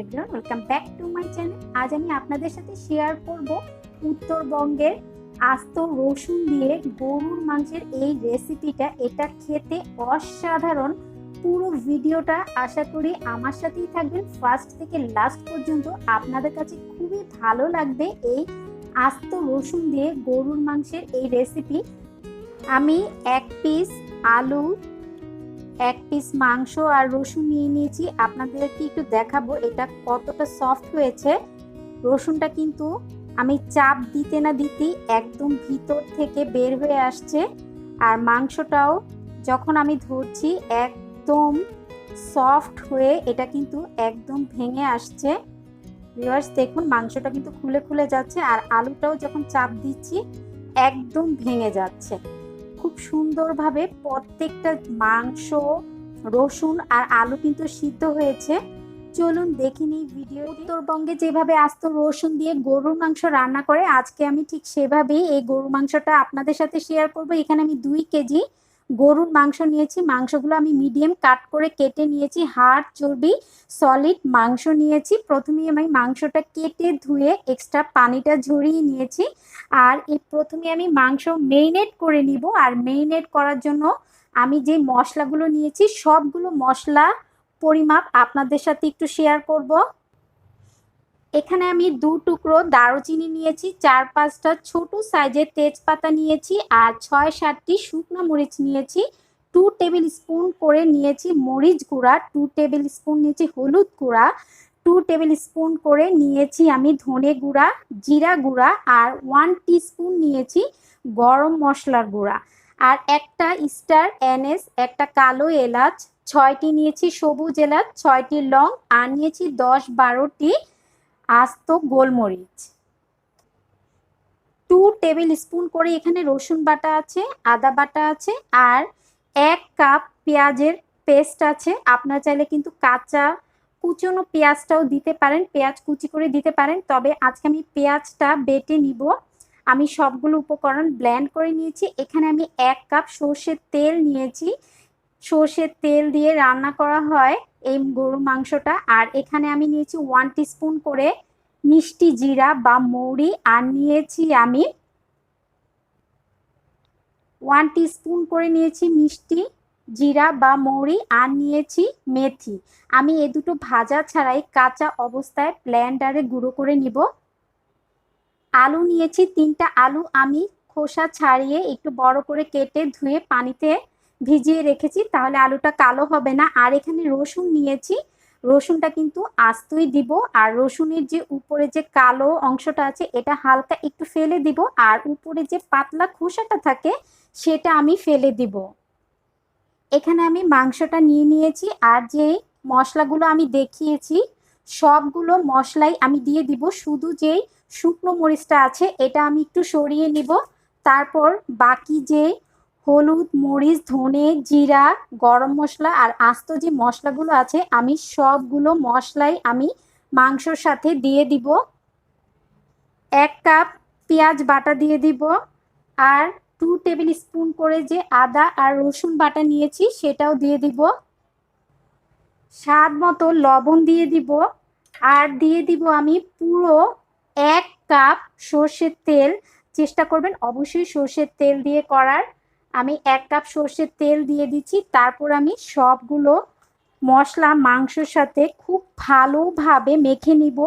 Everyone welcome back to my channel আজ আমি আপনাদের সাথে শেয়ার করব উত্তরবঙ্গের আস্ত রসুন দিয়ে গরুর মাংসের এই রেসিপিটা এটা খেতে অসাধারণ। পুরো ভিডিওটা আশা করি আমার সাথেই থাকবেন। ফার্স্ট থেকে লাস্ট পর্যন্ত আপনাদের কাছে খুবই ভালো লাগবে এই আস্ত রসুন দিয়ে গরুর মাংসের এই রেসিপি আমি এক পিস আলু এক পিস মাংস আর রসুন নিয়ে নিয়েছি। আপনাদেরকে একটু দেখাবো এটা কতটা সফট হয়েছে। রসুনটা কিন্তু আমি চাপ দিতে না দিতেই একদম ভিতর থেকে বের হয়ে আসছে। আর মাংসটাও যখন আমি ধরছি একদম সফট হয়ে এটা কিন্তু একদম ভেঙে আসছে। ভিউয়ার্স দেখুন মাংসটা কিন্তু খুলে খুলে যাচ্ছে আর আলুটাও যখন চাপ দিচ্ছি একদম ভেঙে যাচ্ছে। খুব সুন্দরভাবে প্রত্যেকটা মাংস, রসুন আর আলু কিন্তু সিদ্ধ হয়েছে। চলুন দেখে নিই ভিডিও উত্তরবঙ্গে যেভাবে আস্ত রসুন দিয়ে গরুর মাংস রান্না করে, আজকে আমি ঠিক সেভাবেই এই গরুর মাংসটা আপনাদের সাথে শেয়ার করব। এখানে আমি দুই কেজি গরুর মাংস নিয়েছি, মাংসগুলো আমি মিডিয়াম কাট করে কেটে নিয়েছি হাড় চর্বি সলিড মাংস নিয়েছি। প্রথমেই আমি মাংসটা কেটে ধুয়ে এক্সট্রা পানিটা ঝরিয়ে নিয়েছি। আর এই প্রথমে আমি মাংস মেরিনেট করে নিব। আর মেরিনেট করার জন্য আমি যে মশলাগুলো নিয়েছি, সবগুলো মশলা পরিমাপ আপনাদের সাথে একটু শেয়ার করব। এখানে আমি দু টুকরো দারুচিনি নিয়েছি, চার পাঁচটা ছোট সাইজের তেজপাতা নিয়েছি আর ছয় সাতটি শুকনো মরিচ নিয়েছি। টু টেবিল স্পুন করে নিয়েছি মরিচ গুঁড়া, টু টেবিল স্পুন নিয়েছি হলুদ গুঁড়া, টু টেবিল স্পুন করে নিয়েছি আমি ধনে গুঁড়া, জিরা গুঁড়া আর ওয়ান স্পুন নিয়েছি গরম মশলার গুঁড়া। আর একটা স্টার এনএস, একটা কালো এলাচ, ছয়টি নিয়েছি সবুজ এলাচ, ছয়টি লং আর নিয়েছি দশ বারোটি আস্ত গোলমরিচ। টু টেবিল স্পুন করে এখানে রসুন বাটা আছে, আদা বাটা আছে, আর এক কাপ পেঁয়াজের পেস্ট আছে। আপনারা চাইলে কিন্তু কাঁচা কুচনো পেঁয়াজটাও দিতে পারেন, পেঁয়াজ কুচি করে দিতে পারেন। তবে আজকে আমি পেঁয়াজটা বেটে নিব। আমি সবগুলো উপকরণ ব্ল্যান্ড করে নিয়েছি। এখানে আমি এক কাপ সর্ষের তেল নিয়েছি। সর্ষের তেল দিয়ে রান্না করা হয় এই গরুর মাংসটা। আর এখানে আমি নিয়েছি ওয়ান স্পুন করে মিষ্টি জিরা বা মৌরি। আর নিয়েছি আমি ওয়ান স্পুন করে নিয়েছি মিষ্টি জিরা বা মৌরি। আর নিয়েছি মেথি। আমি এ দুটো ভাজা ছাড়াই কাঁচা অবস্থায় ব্ল্যান্ডারে গুঁড়ো করে নিব। আলু নিয়েছি তিনটা আলু। আমি খোসা ছাড়িয়ে একটু বড় করে কেটে ধুয়ে পানিতে ভিজিয়ে রেখেছি, তাহলে আলুটা কালো হবে না। আর এখানে রসুন নিয়েছি, রসুনটা কিন্তু আস্তই দিব। আর রসুনের যে উপরে যে কালো অংশটা আছে, এটা হালকা একটু ফেলে দিব। আর উপরে যে পাতলা খোসাটা থাকে, সেটা আমি ফেলে দিব। এখানে আমি মাংসটা নিয়ে নিয়েছি। আর যে মশলাগুলো আমি দেখিয়েছি, সবগুলো মশলাই আমি দিয়ে দিব। শুধু যেই শুকনো মরিচটা আছে, এটা আমি একটু সরিয়ে নিব। তারপর বাকি যে হলুদ, মরিচ, ধনে, জিরা, গরম মশলা আর আস্ত যে মশলাগুলো আছে, আমি সবগুলো মশলাই আমি মাংসর সাথে দিয়ে দিব। এক কাপ পেঁয়াজ বাটা দিয়ে দিব আর টু টেবিল স্পুন করে যে আদা আর রসুন বাটা নিয়েছি, সেটাও দিয়ে দিব। স্বাদ মতো লবণ দিয়ে দিব আর দিয়ে দিব আমি পুরো এক কাপ সর্ষের তেল। চেষ্টা করবেন অবশ্যই সর্ষের তেল দিয়ে করার। আমি এক কাপ সর্ষের তেল দিয়ে দিচ্ছি। তারপর আমি সবগুলো মশলা, মাংসর সাথে খুব ভালোভাবে মেখে নিব।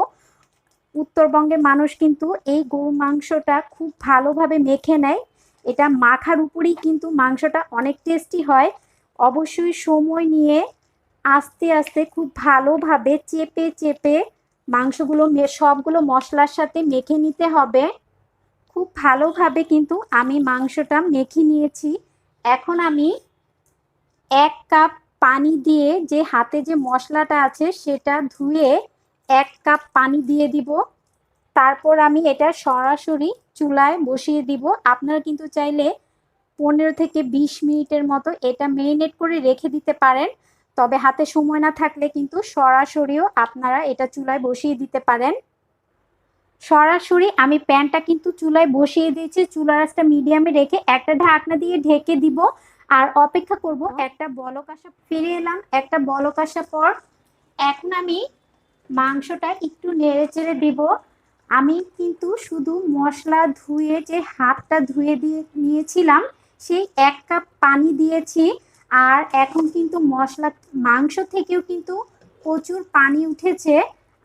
উত্তরবঙ্গের মানুষ কিন্তু এই গরু মাংসটা খুব ভালোভাবে মেখে নেয়। এটা মাখার উপরেই কিন্তু মাংসটা অনেক টেস্টি হয়। অবশ্যই সময় নিয়ে আস্তে আস্তে খুব ভালোভাবে চেপে চেপে মাংসগুলো সবগুলো মশলার সাথে মেখে নিতে হবে। খুব ভালোভাবে কিন্তু আমি মাংসটা মেখে নিয়েছি। এখন আমি এক কাপ পানি দিয়ে যে হাতে যে মশলাটা আছে সেটা ধুয়ে এক কাপ পানি দিয়ে দিব। তারপর আমি এটা সরাসরি চুলায় বসিয়ে দিব। আপনারা কিন্তু চাইলে পনেরো থেকে বিশ মিনিটের মতো এটা মেরিনেট করে রেখে দিতে পারেন। তবে হাতে সময় না থাকলে কিন্তু সরাসরিও আপনারা এটা চুলায় বসিয়ে দিতে পারেন। সরাসরি আমি প্যানটা কিন্তু চুলায় বসিয়ে দিয়েছি। চুলার আঁচটা মিডিয়ামে রেখে একটা ঢাকনা দিয়ে ঢেকে দিব। আর অপেক্ষা করব, একটা বলক আসা ফিরে এলাম, একটা বলক আসার পর এখন আমি মাংসটা একটু নেড়ে চেড়ে দিব। আমি কিন্তু শুধু মশলা ধুয়ে যে হাতটা ধুয়ে দিয়ে নিয়েছিলাম, সেই এক কাপ পানি দিয়েছি। আর এখন কিন্তু মশলা, মাংস থেকেও কিন্তু প্রচুর পানি উঠেছে।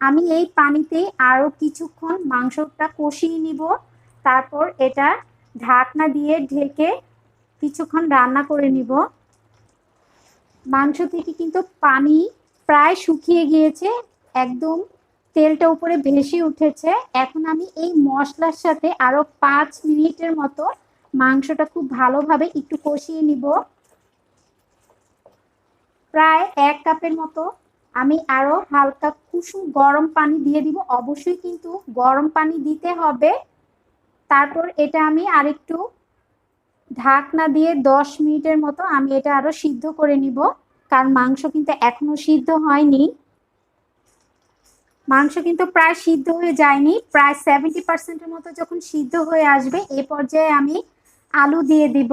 আমি এই পানিতেই আরও কিছুক্ষণ মাংসটা কষিয়ে নিব। তারপর এটা ঢাকনা দিয়ে ঢেকে কিছুক্ষণ রান্না করে নিব। মাংস থেকে কিন্তু পানি প্রায় শুকিয়ে গিয়েছে, একদম তেলটা উপরে ভেসে উঠেছে। এখন আমি এই মশলার সাথে আরও পাঁচ মিনিটের মতো মাংসটা খুব ভালোভাবে একটু কষিয়ে নিব। প্রায় এক কাপের মতো আমি আরও হালকা কুসুম গরম পানি দিয়ে দিব। অবশ্যই কিন্তু গরম পানি দিতে হবে। তারপর এটা আমি আরেকটু ঢাকনা দিয়ে দশ মিনিটের মতো আমি এটা আরও সিদ্ধ করে নিব। কারণ মাংস কিন্তু এখনও সিদ্ধ হয়নি। মাংস কিন্তু প্রায় সিদ্ধ হয়ে যায়নি। প্রায় সেভেন্টি পার্সেন্টের মতো যখন সিদ্ধ হয়ে আসবে, এ পর্যায়ে আমি আলু দিয়ে দিব।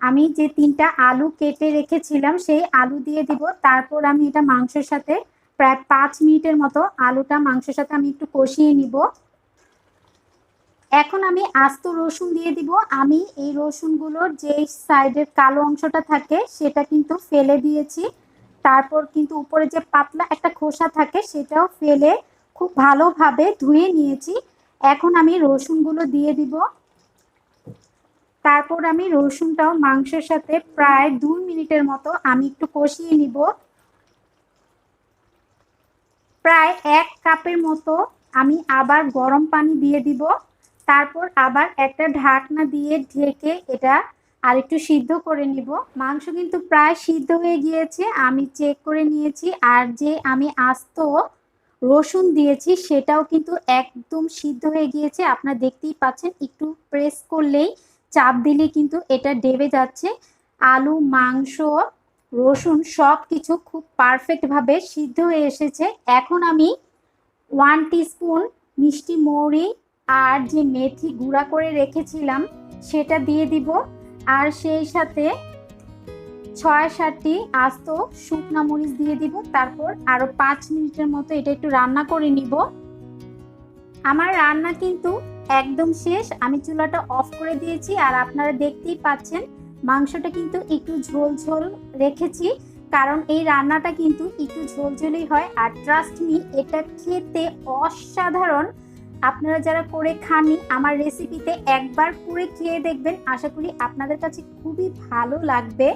আমি যে তিনটা আলু কেটে রেখেছিলাম, সেই আলু দিয়ে দিব। তারপর আমি এটা মাংসের সাথে প্রায় পাঁচ মিনিটের মতো আলুটা মাংসের সাথে আমি একটু কষিয়ে নিব। এখন আমি আস্ত রসুন দিয়ে দিব। আমি এই রসুনগুলোর যে সাইডের কালো অংশটা থাকে, সেটা কিন্তু ফেলে দিয়েছি। তারপর কিন্তু উপরে যে পাতলা একটা খোসা থাকে, সেটাও ফেলে খুব ভালোভাবে ধুয়ে নিয়েছি। এখন আমি রসুনগুলো দিয়ে দিব। তারপর আমি রসুনটাও মাংসের সাথে প্রায় দুই মিনিটের মতো আমি একটু কষিয়ে নিব। প্রায় এক কাপের মতো আমি আবার গরম পানি দিয়ে দিব। তারপর আবার একটা ঢাকনা দিয়ে ঢেকে এটা আর একটু সিদ্ধ করে নিব। মাংস কিন্তু প্রায় সিদ্ধ হয়ে গিয়েছে, আমি চেক করে নিয়েছি। আর যে আমি আস্ত রসুন দিয়েছি, সেটাও কিন্তু একদম সিদ্ধ হয়ে গিয়েছে। আপনারা দেখতেই পাচ্ছেন, একটু প্রেস করলেই চাপ দিলে কিন্তু এটা ডেবে যাচ্ছে। আলু, মাংস, রসুন সব কিছু খুব পারফেক্টভাবে সিদ্ধ হয়ে এসেছে। এখন আমি ওয়ান টিস্পুন মিষ্টি মৌরি আর যে মেথি গুঁড়া করে রেখেছিলাম, সেটা দিয়ে দিব। আর সেই সাথে ছয় সাতটি আস্ত শুকনা মরিচ দিয়ে দিব। তারপর আরও পাঁচ মিনিটের মতো এটা একটু রান্না করে নিব। আমার রান্না কিন্তু একদম শেষ। আমি চুলাটা অফ করে দিয়েছি আর আপনারা দেখতেই পাচ্ছেন মাংসটা কিন্তু একটু ঝোল ঝোল রেখেছি। কারণ এই রান্নাটা কিন্তু একটু ঝোলঝোলই হয়। আর ট্রাস্ট মি এটা খেতে অসাধারণ। আপনারা যারা করে খাননি, আমার রেসিপিতে একবার করে খেয়ে দেখবেন। আশা করি আপনাদের কাছে খুবই ভালো লাগবে।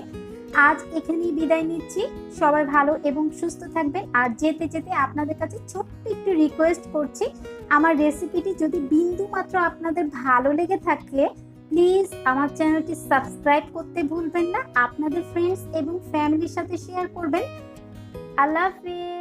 আজ এখানেই বিদায় নিচ্ছি। সবাই ভালো এবং সুস্থ থাকবেন। আর যেতে যেতে আপনাদের কাছে ছোট্ট একটু রিকোয়েস্ট করছি। আমার রেসিপিটি যদি বিন্দু মাত্র আপনাদের ভালো লেগে থাকে প্লিজ আমার চ্যানেলটি সাবস্ক্রাইব করতে ভুলবেন না। আপনাদের ফ্রেন্ডস এবং ফ্যামিলির সাথে শেয়ার করবেন। আল্লাহ হাফিজ।